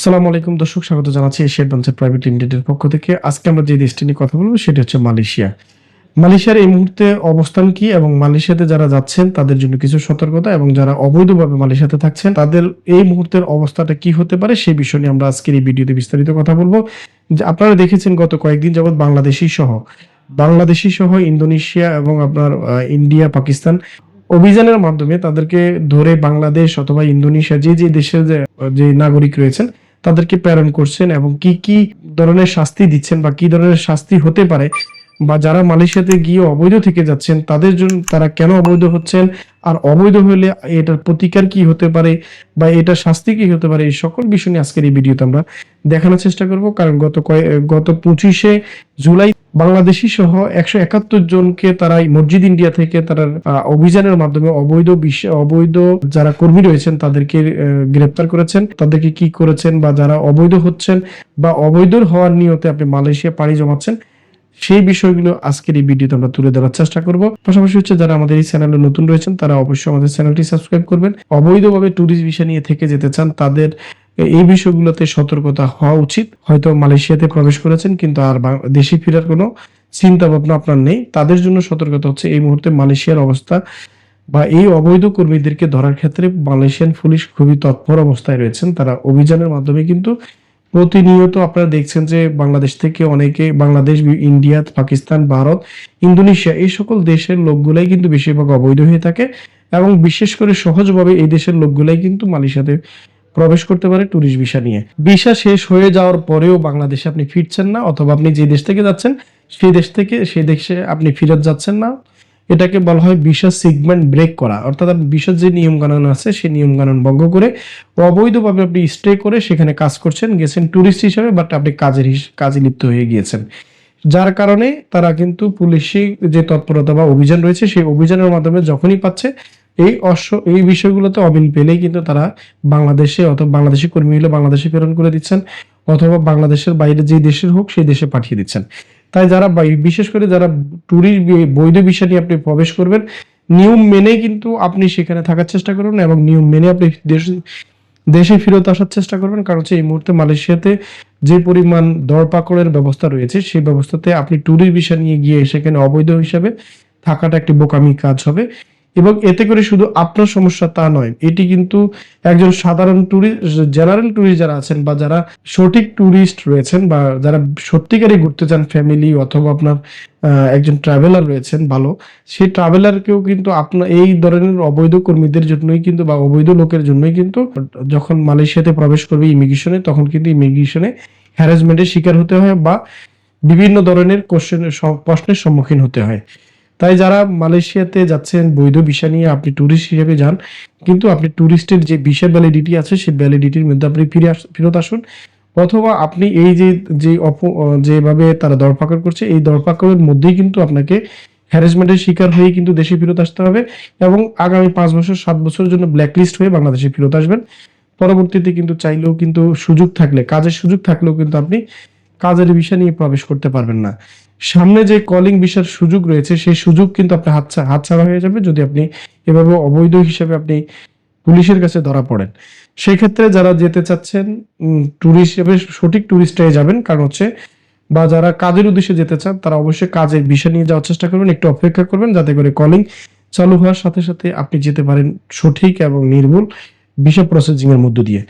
আসসালামু আলাইকুম দর্শক, স্বাগত জানাচ্ছি এশিয়া অ্যাডভান্সের প্রাইভেট লিমিটেডের পক্ষ থেকে। আজকে আমরা যে দেশটি নিয়ে কথা বলব, সেটি হচ্ছে মালয়েশিয়া। মালয়েশিয়ার এই মুহূর্তে অবস্থান কি এবং মালয়েশিয়াতে যারা যাচ্ছেন, তাদের জন্য কিছু সতর্কতা এবং যারা অবৈধভাবে মালয়েশিয়াতে থাকছেন, তাদের এই মুহূর্তের অবস্থাটা কি হতে পারে, সেই বিষয় নিয়ে আমরা আজকের এই ভিডিওতে বিস্তারিত কথা বলব। যে আপনারা দেখেছেন গত কয়েকদিন যাবৎ বাংলাদেশি সহ বাংলাদেশি সহ ইন্দোনেশিয়া এবং আপনার ইন্ডিয়া, পাকিস্তান অভিযানের মাধ্যমে তাদেরকে ধরে বাংলাদেশ অথবা ইন্দোনেশিয়া যে যে দেশের যে নাগরিক রয়েছেন তাদেরকে প্রেরণ করছেন এবং কি কি ধরনের শাস্তি দিচ্ছেন বা কি ধরনের শাস্তি হতে পারে বা যারা মালয়েশিয়াতে গিয়ে অবৈধ থেকে যাচ্ছেন, তাদের জন্য তারা কেন অবৈধ হচ্ছেন আর অবৈধ হলে এটার প্রতিকার কি হতে পারে বা এটার শাস্তি কি হতে পারে, এই সকল বিষয় নিয়ে আজকের এই ভিডিওতে আমরা দেখানোর চেষ্টা করব। কারণ গত কয়ে- গত পঁচিশে জুলাই বাংলাদেশি সহ একশো একাত্তর জনকে তারা মসজিদ ইন্ডিয়া থেকে তারা অভিযানের মাধ্যমে অবৈধ অবৈধ যারা কর্মী রয়েছেন তাদেরকে গ্রেপ্তার করেছেন। তাদেরকে কি করেছেন বা যারা অবৈধ হচ্ছেন বা অবৈধ হওয়ার নিয়তে আপনি মালয়েশিয়া পাড়ি জমাচ্ছেন সেই বিষয়গুলো আজকের এই ভিডিওতে আমরা তুলে ধরার চেষ্টা করব। পাশাপাশি হচ্ছে যারা আমাদের এই চ্যানেলে নতুন রয়েছেন, তারা অবশ্যই আমাদের চ্যানেলটি সাবস্ক্রাইব করবেন। অবৈধভাবে ট্যুরিস্ট ভিসা নিয়ে থেকে যেতে চান, তাদের এই বিষয়গুলোতে সতর্কতা হওয়া উচিত। হয়তো মালয়েশিয়াতে প্রবেশ করেছেন, কিন্তু আর দেশে ফেরার কোনো চিন্তা ভাবনা আপনার নেই। তাদের জন্য সতর্কতা হচ্ছে এই মুহূর্তে মালয়েশিয়ার অবস্থা বা এই অবৈধ কর্মীদেরকে ধরার ক্ষেত্রে মালয়েশিয়ান পুলিশ খুবই তৎপর অবস্থায় রয়েছেন। তারা অভিযানের মাধ্যমে কিন্তু প্রতিনিয়ত আপনারা দেখছেন যে বাংলাদেশ থেকে অনেকে বাংলাদেশ, ইন্ডিয়া, পাকিস্তান, ভারত, ইন্দোনেশিয়া এই সকল দেশের লোকগুলাই কিন্তু বেশিরভাগ অবৈধ হয়ে থাকে এবং বিশেষ করে সহজভাবে এই দেশের লোকগুলাই কিন্তু মালয়েশিয়াতে প্রবেশ করতে পারে ট্যুরিস্ট ভিসা নিয়ে। ভিসা শেষ হয়ে যাওয়ার পরেও বাংলাদেশে আপনি ফিরছেন না, অথবা আপনি যে দেশ থেকে যাচ্ছেন, সেই দেশ থেকে, সেই দেশে আপনি ফিরত যাচ্ছেন না। এটাকে বলা হয় ভিসা সিগমেন্ট ব্রেক করা। অর্থাৎ আপনি ভিসার যে নিয়ম কানুন আছে, সেই নিয়ম কানুন ভঙ্গ করে অবৈধভাবে আপনি স্টে করে সেখানে কাজ করছেন, গেছেন ট্যুরিস্ট হিসেবে, বাট আপনি কাজের কাজে লিপ্ত হয়ে গিয়েছেন। যার কারণে তারা কিন্তু পুলিশি যে তৎপরতা বা অভিযান রয়েছে, সেই অভিযানের মাধ্যমে যখনই পাচ্ছে, এই অশ্ব এই বিষয়গুলোতে অমিল পেলেই কিন্তু তারা বাংলাদেশে অথবা বাংলাদেশি কর্মী হলে বাংলাদেশে প্রেরণ করে দিচ্ছেন, অথবা বাংলাদেশের বাইরে যে দেশের হোক, সেই দেশে পাঠিয়ে দিচ্ছেন। তাই যারা বিশেষ করে যারা ট্যুরিস্ট বৈধ বিষয় নিয়ে আপনি প্রবেশ করবেন, নিয়ম মেনে কিন্তু আপনি সেখানে থাকার চেষ্টা করবেন এবং নিয়ম মেনে আপনি দেশ, দেশে ফেরত আসার চেষ্টা করবেন। কারণ হচ্ছে এই মুহূর্তে মালয়েশিয়াতে যে পরিমাণ দরপাকড়ের ব্যবস্থা রয়েছে, সেই ব্যবস্থাতে আপনি ট্যুরিস্ট বিষয় নিয়ে গিয়ে সেখানে অবৈধ হিসাবে থাকাটা একটি বোকামি কাজ হবে। এবং এতে করে শুধু আপনার সমস্যা তা নয়, এটি কিন্তু একজন সাধারণ ট্যুরিস্ট জেনারেল ট্যুরিস্ট যারা আছেন বা যারা সঠিক ট্যুরিস্ট রয়েছেন বা যারা সত্যিকারই ঘুরতে চান ফ্যামিলি অথবা আপনার একজন ট্রাভেলার রয়েছেন ভালো, সেই ট্রাভেলারকেও কিন্তু আপনার এই ধরনের অবৈধ কর্মীদের জন্যই কিন্তু বা অবৈধ লোকের জন্যই কিন্তু যখন মালয়েশিয়াতে প্রবেশ করবে ইমিগ্রেশনে তখন কিন্তু ইমিগ্রেশনে হ্যারাসমেন্টের শিকার হতে হয় বা বিভিন্ন ধরনের কোশ্চেন প্রশ্নের সম্মুখীন হতে হয়। তাই যারা মালয়েশিয়াতে যাচ্ছেন বৈধ ভিসা নিয়ে আপনি ট্যুরিস্ট হিসেবে যান, কিন্তু আপনি ট্যুরিস্টের যে ভিসা ভ্যালিডিটি আছে, সেই ভ্যালিডিটির মধ্যে আপনি ফিরে আস ফেরত আসুন। অথবা আপনি এই যে যে অপ যেভাবে তারা দরপাকড় করছে, এই দরপাকড়ের মধ্যেই কিন্তু আপনাকে হ্যারাসমেন্টের শিকার হয়ে কিন্তু দেশে ফেরত আসতে হবে এবং আগামী পাঁচ বছর, সাত বছরের জন্য ব্ল্যাকলিস্ট হয়ে বাংলাদেশে ফেরত আসবেন। পরবর্তীতে কিন্তু চাইলেও কিন্তু সুযোগ থাকলে, কাজের সুযোগ থাকলেও কিন্তু আপনি কাজের বিষয় নিয়ে প্রবেশ করতে পারবেন না। সামনে যে কলিং বিষয়ের সুযোগ রয়েছে, সেই সুযোগ কিন্তু আপনার হাতছা হাতছাড়া হয়ে যাবে যদি আপনি এভাবে অবৈধ হিসেবে আপনি পুলিশের কাছে ধরা পড়েন। সেই ক্ষেত্রে যারা যেতে চাচ্ছেন ট্যুরিস্ট হিসেবে সঠিক ট্যুরিস্টে যাবেন, কারণ হচ্ছে বা যারা কাজের উদ্দেশ্যে যেতে চান, তারা অবশ্যই কাজের বিষয় নিয়ে যাওয়ার চেষ্টা করবেন, একটু অপেক্ষা করবেন যাতে করে কলিং চালু হওয়ার সাথে সাথে আপনি যেতে পারেন সঠিক এবং নির্ভুল ভিসা প্রসেসিং এর মধ্য দিয়ে।